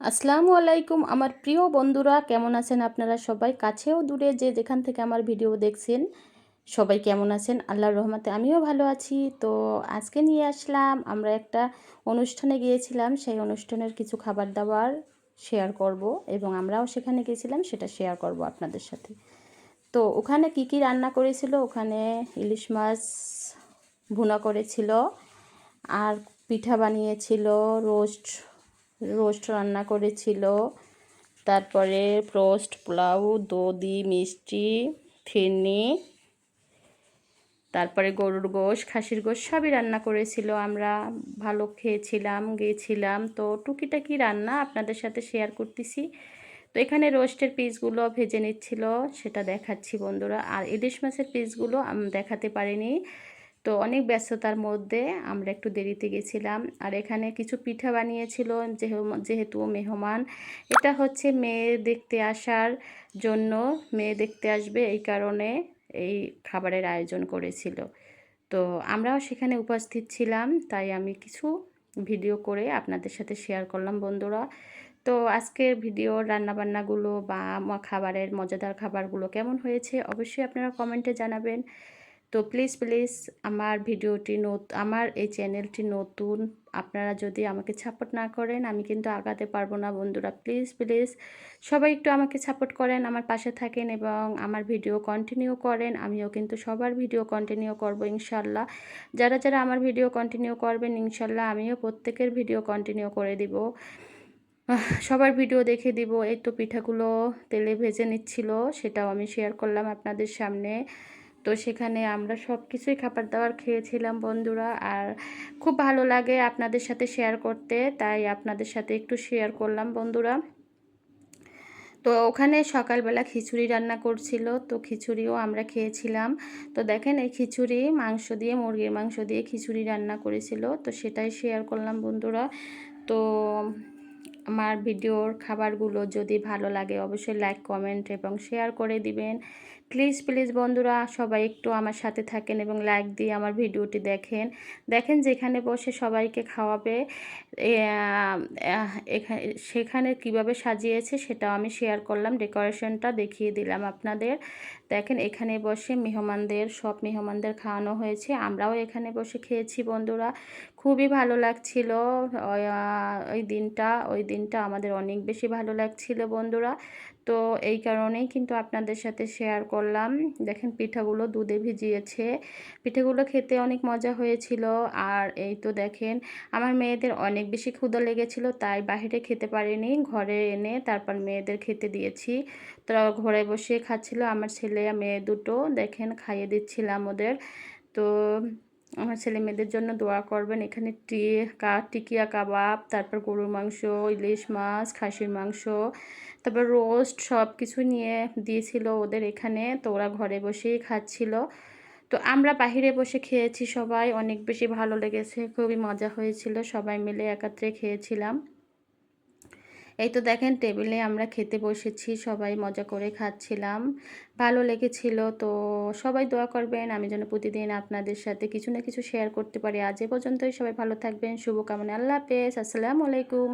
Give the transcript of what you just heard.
আসসালামু আলাইকুম আমার প্রিয় বন্ধুরা, কেমন আছেন আপনারা সবাই? কাছেও দূরে যে যেখান থেকে আমার ভিডিও দেখছেন, সবাই কেমন আছেন? আল্লাহর রহমতে আমিও ভালো আছি। তো আজকে নিয়ে আসলাম, আমরা একটা অনুষ্ঠানে গিয়েছিলাম, সেই অনুষ্ঠানের কিছু খাবার দাবার শেয়ার করব এবং আমরাও সেখানে গিয়েছিলাম, সেটা শেয়ার করব আপনাদের সাথে। তো ওখানে কি কি রান্না করেছিল? ওখানে ইলিশ মাছ ভুনা করেছিল, আর পিঠা বানিয়েছিল, রোস্ট রোস্ট রান্না করেছিল। তারপরে রোস্ট, পোলাও, দধি, মিষ্টি, ফিরনি, তারপরে গরুর গোশ, খাসির গোশ সবই রান্না করেছিল আমরা। ভালো খেয়েছিলাম গিয়েছিলাম তো টুকিটাকি রান্না আপনাদের সাথে শেয়ার করতেছি। তো এখানে রোস্টের পিসগুলো ভেজে নিচ্ছিল, সেটা দেখাচ্ছি বন্ধুরা। আর ইলিশ মাছের পিসগুলো দেখাতে পারিনি। তো অনেক ব্যস্ততার মধ্যে আমরা একটু দেরিতে গেছিলাম। আর এখানে কিছু পিঠা বানিয়েছিল যেহেতু মেহমান। এটা হচ্ছে মেয়ে দেখতে আসার জন্য, মেয়ে দেখতে আসবে এই কারণে এই খাবারের আয়োজন করেছিল। তো আমরাও সেখানে উপস্থিত ছিলাম, তাই আমি কিছু ভিডিও করে আপনাদের সাথে শেয়ার করলাম বন্ধুরা। তো আজকের ভিডিও রান্নাবান্নাগুলো বা খাবারের মজাদার খাবারগুলো কেমন হয়েছে অবশ্যই আপনারা কমেন্টে জানাবেন। তো প্লিজ প্লিজ আমার ভিডিওটি আমার এই চ্যানেলটি নতুন, আপনারা যদি আমাকে সাপোর্ট না করেন, আমি কিন্তু আগাতে পারব না বন্ধুরা। প্লিজ প্লিজ সবাই একটু আমাকে সাপোর্ট করেন, আমার পাশে থাকেন এবং আমার ভিডিও কন্টিনিউ করেন। আমিও কিন্তু সবার ভিডিও কন্টিনিউ করব ইনশাল্লাহ। যারা যারা আমার ভিডিও কন্টিনিউ করবেন ইনশাল্লাহ, আমিও প্রত্যেকের ভিডিও কন্টিনিউ করে দিব। সবার ভিডিও দেখে দিব। এই তো পিঠাগুলো তেলে ভেজে নিচ্ছিল, সেটাও আমি শেয়ার করলাম আপনাদের সামনে। তো সেখানে আমরা সব কিছুই খাবার দাবার খেয়েছিলাম বন্ধুরা আর খুব ভালো লাগে আপনাদের সাথে শেয়ার করতে, তাই আপনাদের সাথে একটু শেয়ার করলাম বন্ধুরা। তো ওখানে সকালবেলা খিচুড়ি রান্না করছিল, তো খিচুড়িও আমরা খেয়েছিলাম। তো দেখেন এই খিচুড়ি মাংস দিয়ে, মুরগির মাংস দিয়ে খিচুড়ি রান্না করেছিল, তো সেটাই শেয়ার করলাম বন্ধুরা। তো আমার ভিডিওর খাবারগুলো যদি ভালো লাগে অবশ্যই লাইক কমেন্ট এবং শেয়ার করে দিবেন। প্লিজ প্লিজ বন্ধুরা, সবাই একটু আমার সাথে থাকেন এবং লাইক দিয়ে আমার ভিডিওটি দেখেন। দেখেন যেখানে বসে সবাইকে খাওয়াবে এখানে সেখানে কীভাবে সাজিয়েছে সেটাও আমি শেয়ার করলাম ডেকোরেশনটা দেখিয়ে দিলাম আপনাদের। দেখেন এখানে বসে মেহমানদের, সব মেহমানদের খাওয়ানো হয়েছে। আমরাও এখানে বসে খেয়েছি বন্ধুরা। খুবই ভালো লাগছিল। ওই দিনটা ওই দিনটা আমাদের অনেক বেশি ভালো লাগছিল বন্ধুরা। তো এই কারণেই কিন্তু আপনাদের সাথে শেয়ার করলাম। দেখেন পিঠাগুলো দুধে ভিজিয়েছে। পিঠাগুলো খেতে অনেক মজা হয়েছিল। আর এই তো দেখেন, আমার মেয়েদের অনেক বেশি ক্ষুদা লেগেছিল, তাই বাহিরে খেতে পারিনি। ঘরে এনে তারপর মেয়েদের খেতে দিয়েছি। তো ঘরে বসে খাচ্ছিল আমার ছেলে মেয়ে দুটো। দেখেন, খাইয়ে দিচ্ছিলাম ওদের। তো আমার ছেলে মেয়েদের জন্য দোয়া করবেন। এখানে টি, কা, টিকিয়া কাবাব, তারপর গরুর মাংস, ইলিশ মাছ, খাসির মাংস, তারপর রোস্ট সব কিছু নিয়ে দিয়েছিল ওদের এখানে। তো ওরা ঘরে বসেই খাচ্ছিল। তো আমরা বাহিরে বসে খেয়েছি সবাই। অনেক বেশি ভালো লেগেছে। খুবই মজা হয়েছিল। সবাই মিলে একাত্রে খেয়েছিলাম। এই তো দেখেন টেবিলে আমরা খেতে বসেছি, সবাই মজা করে খাচ্ছিলাম। ভালো লেগেছিল, তো সবাই দোয়া করবেন আমি যেন প্রতিদিন আপনাদের সাথে কিছু না কিছু শেয়ার করতে পারি। আজ এ পর্যন্তই, সবাই ভালো থাকবেন, শুভকামনা, আল্লাহ হাফেজ, আসসালামু আলাইকুম।